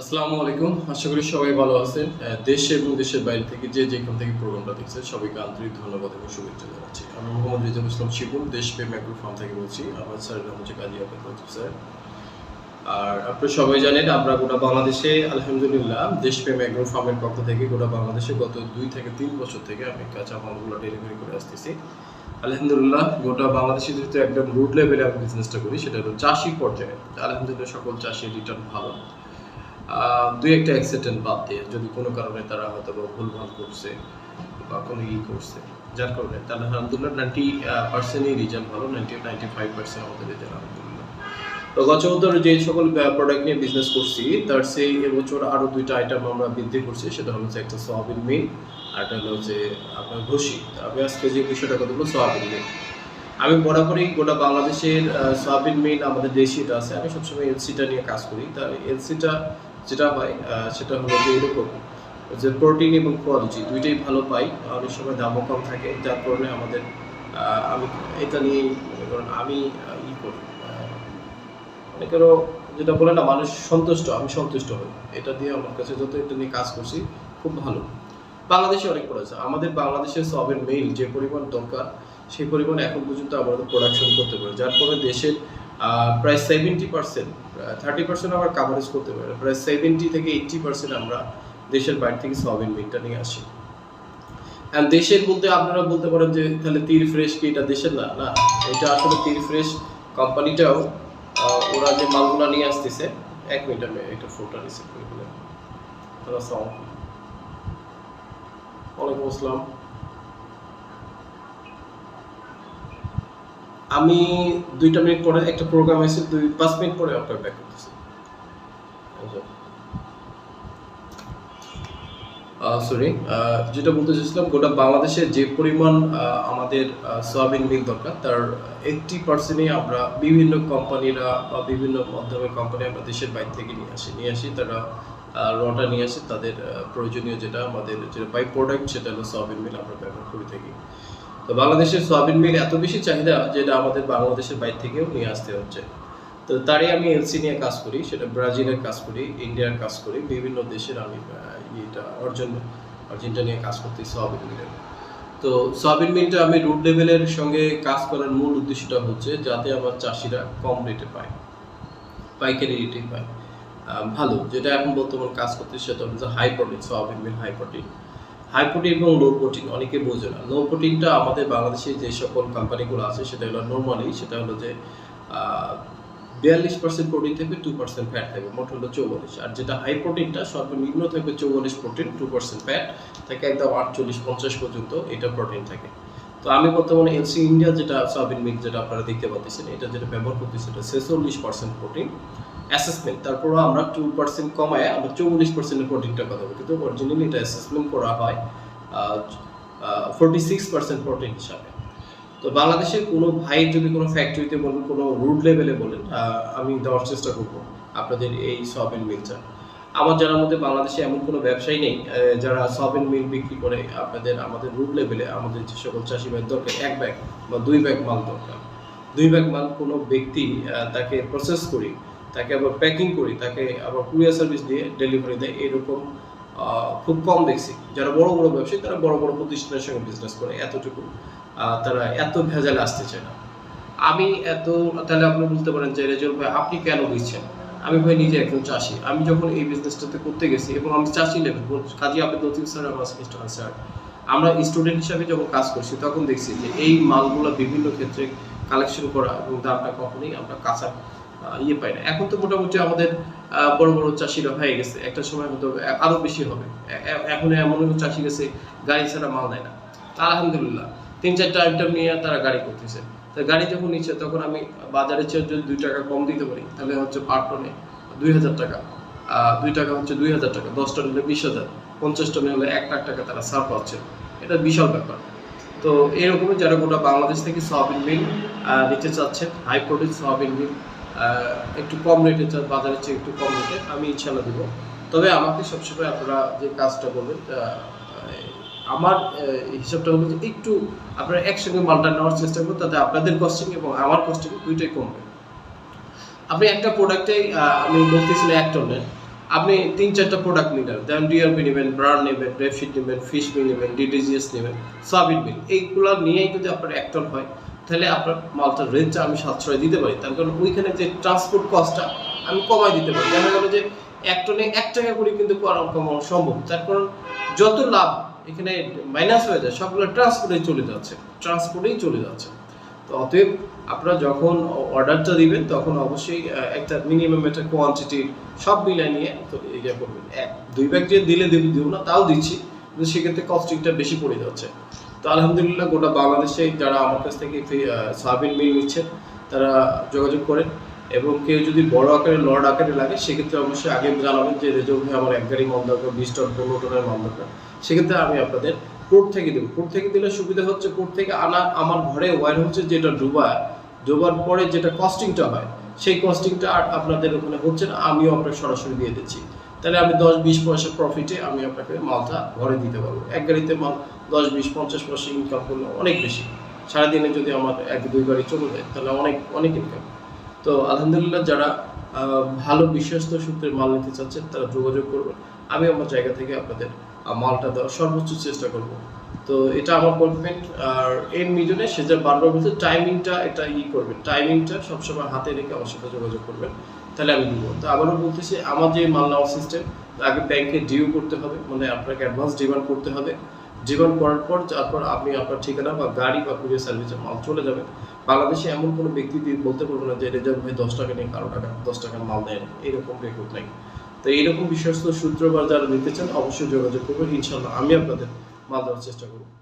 আসসালামু আলাইকুম। আশা করি সবাই ভালো আছেন। দেশ এবং দেশের বাইরে থেকে যে যেখান থেকে প্রোগ্রামটা দেখছেন, সবাইকে আন্তরিক ধন্যবাদ এবং শুভেচ্ছা জানাচ্ছি। আমি মোহাম্মদ রিজাল ইসলাম শিবুল, দেশপ্রেম অ্যাগ্রো ফার্ম থেকে বলছি। আমার স্যারের নাম হচ্ছে কাজী আবেদ লতিফ স্যার। আর আপনারা সবাই জানেন, আমরা গোটা বাংলাদেশে, আলহামদুলিল্লাহ, দেশপ্রেম অ্যাগ্রো ফার্মের পক্ষ থেকে গোটা বাংলাদেশে গত দুই থেকে তিন বছর থেকে আমি কাঁচা মালগুলো ডেলিভারি করে আসতেছি। আলহামদুলিল্লাহ, গোটা বাংলাদেশে যেহেতু একদম রুট লেভেলে আমি বিজনেসটা করি, সেটা হলো চাষি পর্যায়ে। আলহামদুলিল্লাহ সকল চাষির রিটার্ন ভালো। দুই একটা অ্যাক্সিডেন্ট বাদ দিয়ে যদি কোনো কারণে তারা হয়তো বা ভুলভাল করছে বা কোনো ই করছে, যার কারণে তাহলে আলহামদুলিল্লাহ নাইনটি পার্সেন্টই রেজাল্ট ভালো নাইনটি নাইনটি ফাইভ পার্সেন্ট আমাদের রেজাল্ট আলহামদুলিল্লাহ। তো গত বছর যে সকল প্রোডাক্ট নিয়ে বিজনেস করছি, তার সেই এবছর আরও দুইটা আইটেম আমরা বৃদ্ধি করছি, সেটা হলো যে একটা সয়াবিন মিল আর একটা হলো যে আপনার ঘষি। আমি আজকে যে বিষয়টা কথা বলব সয়াবিন মিল আমি বরাবরই গোটা বাংলাদেশের সয়াবিন মিল আমাদের দেশিটা আছে। আমি সবসময় এলসিটা নিয়ে কাজ করি। তা এলসিটা যেটা হয় সেটা হলো যে এরকম যে প্রোটিন এবং কোয়ালিটি দুইটাই ভালো পাই অনেক সময় দামও কম থাকে, যার কারণে আমাদের আমি এটা নিয়েই মনে করেন আমি ই করি। অনেকেরও যেটা বলে না, মানুষ সন্তুষ্ট, আমি সন্তুষ্ট হই। এটা দিয়ে আমার কাছে যত এটা নিয়ে কাজ করছি, খুব ভালো। বাংলাদেশে অনেক পড়েছে আমাদের বাংলাদেশের সবের মেইল যে পরিমাণ দরকার, সেই পরিমাণ এখন পর্যন্ত আমরা প্রোডাকশন করতে পারি। যার ফলে দেশের প্রায় সেভেন্টি পার্সেন্ট থার্টি পার্সেন্ট আমরা কাভারেজ করতে পারি। প্রায় সেভেন্টি থেকে এইট্টি পার্সেন্ট আমরা দেশের বাইরে থেকে সয়াবিন মিলটা নিয়ে আসি। আর দেশের বলতে আপনারা বলতে পারেন যে, তাহলে তীর ফ্রেশ কি এটা দেশের? না না। এটা আসলে তীর ফ্রেশ কোম্পানিটাও ওরা যে মালগুলো নিয়ে আসতেছে, এক মিনিট, আমি এটা ফোনটা রিসিভ করে দিলাম। আসসালামু আলাইকুম। ওয়ালাইকুম আসসালাম। আমি দুইটা মিনিট পরে একটা প্রোগ্রাম আছে, দুই, পাঁচ মিনিট পরে আপনার ব্যাক করতেছি। সরি যেটা বলতে চাইছিলাম, গোটা বাংলাদেশে যে পরিমাণ আমাদের সয়াবিন মিল দরকার, তার এইটটি পার্সেন্টই আমরা বিভিন্ন কোম্পানিরা বা বিভিন্ন মাধ্যমের কোম্পানি আমরা দেশের বাইরে থেকে নিয়ে আসি নিয়ে আসি, তারা রটা নিয়ে আসি, তাদের প্রয়োজনীয় যেটা আমাদের, যেটা বাই প্রোডাক্ট সেটা হলো সয়াবিন মিল আমরা ব্যবহার করে থাকি। তো বাংলাদেশের সয়াবিন মিল এত বেশি চাহিদা যেটা আমাদের বাংলাদেশের বাইরে থেকেও নিয়ে আসতে হচ্ছে। তো তারই আমি এলসি নিয়ে কাজ করি, সেটা ব্রাজিলের কাজ করি, ইন্ডিয়ার কাজ করি, বিভিন্ন দেশের আমি এটা অর্জন, অর্জনটা নিয়ে কাজ করতে সয়াবিন মিলের। তো সয়াবিন মিলটা আমি রুট লেভেলের সঙ্গে কাজ করার মূল উদ্দেশ্যটা হচ্ছে যাতে আমার চাষিরা কম রেটে পায়, পাইকারি রেটে পায়। ভালো, যেটা এখন বর্তমান কাজ করতে সেটা হচ্ছে high protein soybean meal high protein high protein এবং লো প্রোটিন অনেকে বোঝে না। লো প্রোটিনটা আমাদের বাংলাদেশে যে সকল কোম্পানিগুলো আছে, সেটা হলো নর্মালি সেটা হলো যে বিয়াল্লিশ পার্সেন্ট প্রোটিন থাকবে টু পার্সেন্ট ফ্যাট থাকবে মোট হলো চৌবাল্লিশ আর যেটা হাই প্রোটিনটা সর্বনিম্ন থাকবে চৌবাল্লিশ প্রোটিন টু পার্সেন্ট ফ্যাট থাকে একদম আটচল্লিশ পঞ্চাশ পর্যন্ত এটা প্রোটিন থাকে। তো আমি বর্তমানে এলসি ইন্ডিয়া যেটা সয়াবিন মিল যেটা আপনারা দেখতে পাচ্ছেন, এটা যেটা ব্যবহার করতেছি, সেটা ছেচল্লিশ পার্সেন্ট প্রোটিন অ্যাসেসমেন্ট তারপরও আমরা টু পার্সেন্ট কমায়, আমরা চৌত্রিশ পার্সেন্টের প্রোটিনটা কথা বলি। কিন্তু অরিজিনালি এটা অ্যাসেসমেন্ট করা হয় ফোরটি সিক্স পার্সেন্ট প্রোটিন হিসাবে। তো বাংলাদেশের কোনো ভাই যদি কোনো ফ্যাক্টরিতে বলেন, কোনো রুট লেভেলে বলেন আমি দেওয়ার চেষ্টা করব আপনাদের এই সয়াবিন মিলটা আমার জানার মধ্যে বাংলাদেশে এমন কোনো ব্যবসায়ী নেই যারা সয়াবিন মিল বিক্রি করে, আপনাদের, আমাদের রুট লেভেলে আমাদের যে সকল চাষি ভাই দরকার, এক ব্যাগ বা দুই ব্যাগ মাল দরকার। দুই ব্যাগ মাল কোনো ব্যক্তি তাকে প্রসেস করি তাকে আবার প্যাকিং করি, তাকে আবার কুরিয়ার সার্ভিস দিয়ে ডেলিভারি দেয়, এরকম খুব কম দেখছি। যারা বড় বড় ব্যবসায়ী, তারা বড় বড় প্রতিষ্ঠানের সঙ্গে বিজনেস করে, এতটুকু তারা এত ভেজালে আসতে চায় না। আমি এত, তাহলে আপনি বলতে পারেন যে রেজল ভাই, আপনি কেন দিচ্ছেন? আমি ভাই নিজে একজন চাষি। আমি যখন এই বিজনেসটাতে করতে গেছি, এবং আমি চাষি লেভেল কাজী আপনি দতিক স্যার আমার assistant স্যার, আমরা স্টুডেন্ট হিসাবে যখন কাজ করছি, তখন দেখছি যে, এই মালগুলো বিভিন্ন ক্ষেত্রে কালেকশন করা এবং দামটা কখনোই আমরা কাঁচা ইয়ে পাই না। এখন তো মোটামুটি আমাদের বড় বড় চাষিরা হয়ে গেছে। একটা সময় হয়তো আরও বেশি হবে। এখন এমন চাষি গেছে, গাড়ি ছাড়া মাল দেয় না। আলহামদুলিল্লাহ, তিন চারটা আইটেম নিয়ে তারা গাড়ি করতেছে। তো গাড়ি যখন নিচ্ছে, তখন আমি বাজারে চেয়ে যদি দুই টাকা কম দিতে পারি, তাহলে হচ্ছে পার টনে দুই হাজার টাকা। দুই টাকা হচ্ছে দুই হাজার টাকা, দশ টন হলে বিশ হাজার, পঞ্চাশ টনে হলে এক লাখ টাকা তারা সার পাচ্ছে। এটা বিশাল ব্যাপার। তো এরকমই যারা গোটা বাংলাদেশ থেকে সয়াবিন মিল নিতে চাচ্ছেন হাই প্রোটিন সয়াবিন মিল একটু কম রেটে বাজারের চেয়ে একটু কম রেটে আমি ইনশাল্লাহ দিব। তবে আমাকে সবসময় আপনারা যে কাজটা করবেন আমার হিসাবটা হলো যে একটু আপনারা একসঙ্গে মালটা নেওয়ার চেষ্টা করুন, তাতে আপনাদের কস্টিং এবং আমার কস্টিং দুইটাই কমবে। আপনি একটা প্রোডাক্টে আমি বলতেছি না এক টনের আপনি তিন চারটা প্রোডাক্ট নিলেন যেমন ডিআরপি নেবেন ব্রান্ড নেবেন রেপশিট নেবেন ফিশ মিল নেবেন ডিডিজিএস নেবেন সয়াবিন মিল এইগুলো নিয়েই যদি আপনার এক টন হয় তাহলে আপনার মালটার রেটটা আমি সাশ্রয় দিতে পারি। তার কারণ ওইখানে যে ট্রান্সপোর্ট কস্টটা আমি কমাই দিতে পারি। দেখা গেল যে এক টনে এক টাকা করে কিন্তু কমানো সম্ভব। তার কারণ যত লাভ এখানে মাইনাস হয়ে যায়, সবগুলো ট্রান্সপোর্টেই চলে যাচ্ছে। ট্রান্সপোর্টেই চলে যাচ্ছে। তো অতএব আপনারা যখন অর্ডারটা দিবেন, তখন অবশ্যই একটা মিনিমাম একটা কোয়ান্টিটি সব মিলিয়ে নিয়ে তো ইয়ে করবেন। এক, দুই ব্যাগ যে দিলে দেব, দিব না, তাও দিচ্ছি। কিন্তু সেক্ষেত্রে কস্টিংটা বেশি পড়ে যাচ্ছে। তো আলহামদুলিল্লাহ গোটা বাংলাদেশে যারা আমার কাছ থেকে সাবিন মিল নিচ্ছেন, তারা যোগাযোগ করেন এবং কেউ যদি বড় আকারে, লর্ড আকারে লাগে, সেক্ষেত্রে অবশ্যই আগে জানাবেন যে রেজল ভাই আমার এক গাড়ি মাল দরকার, বিশ টন, পনেরো টনের দরকার। সেক্ষেত্রে আমি আপনাদের পোর্ট থেকে দেবো। পোর্ট থেকে দিলে সুবিধা হচ্ছে পোর্ট থেকে আনা, আমার ঘরে ওয়ার হচ্ছে যেটা ডুবায় ডোবার পরে যেটা কস্টিংটা হয়, সেই কস্টিংটা আর আপনাদের ওখানে হচ্ছে না, আমিও আপনাকে সরাসরি দিয়ে দিচ্ছি। তাহলে আমি দশ বিশ পয়সা প্রফিটে আমি আপনাকে মালটা ঘরে দিতে পারব। এক গাড়িতে মাল দশ বিশ পঞ্চাশ পয়সা ইনকাম করলে অনেক বেশি। সারাদিনে যদি আমার এক দুই গাড়ি চলে যায়, তাহলে অনেক অনেক ইনকাম তো আলহামদুলিল্লাহ যারা ভালো বিশ্বস্ত সূত্রে মাল নিতে চাচ্ছেন, তারা যোগাযোগ করবেন। আমি আমার জায়গা থেকে আপনাদের মালটা দেওয়ার সর্বোচ্চ চেষ্টা করব। তো এটা আমার কমিটমেন্ট আর এর মিজনে সে যা বারবার বলছে টাইমিংটা এটা ই করবেন। টাইমিংটা সবসময় হাতে রেখে আমার সাথে যোগাযোগ করবেন। তাহলে আমি দিব তো আবারও বলতেছি, আমার যে মাল নেওয়ার সিস্টেম আগে ব্যাংকে ডিউ করতে হবে মানে আপনাকে অ্যাডভান্স ডিমান্ড করতে হবে। ডিমান্ড করার পর, তারপর আপনি আপনার ঠিকানা বা গাড়ি বা কুরিয়ার সার্ভিসে মাল চলে যাবে। বাংলাদেশে এমন কোনো ব্যক্তি বলতে পারব না যে রেজাল্ট ভাই, দশ টাকা নিয়ে কারও টাকা, দশ টাকার মাল দেয় না। এরকম রেকর্ড নাই। তো এইরকম বিশ্বস্ত সূত্র বা যারা নিতে চান, অবশ্যই যোগাযোগ করবেন। ইনশাল্লাহ আমি আপনাদের মাল দেওয়ার চেষ্টা করব।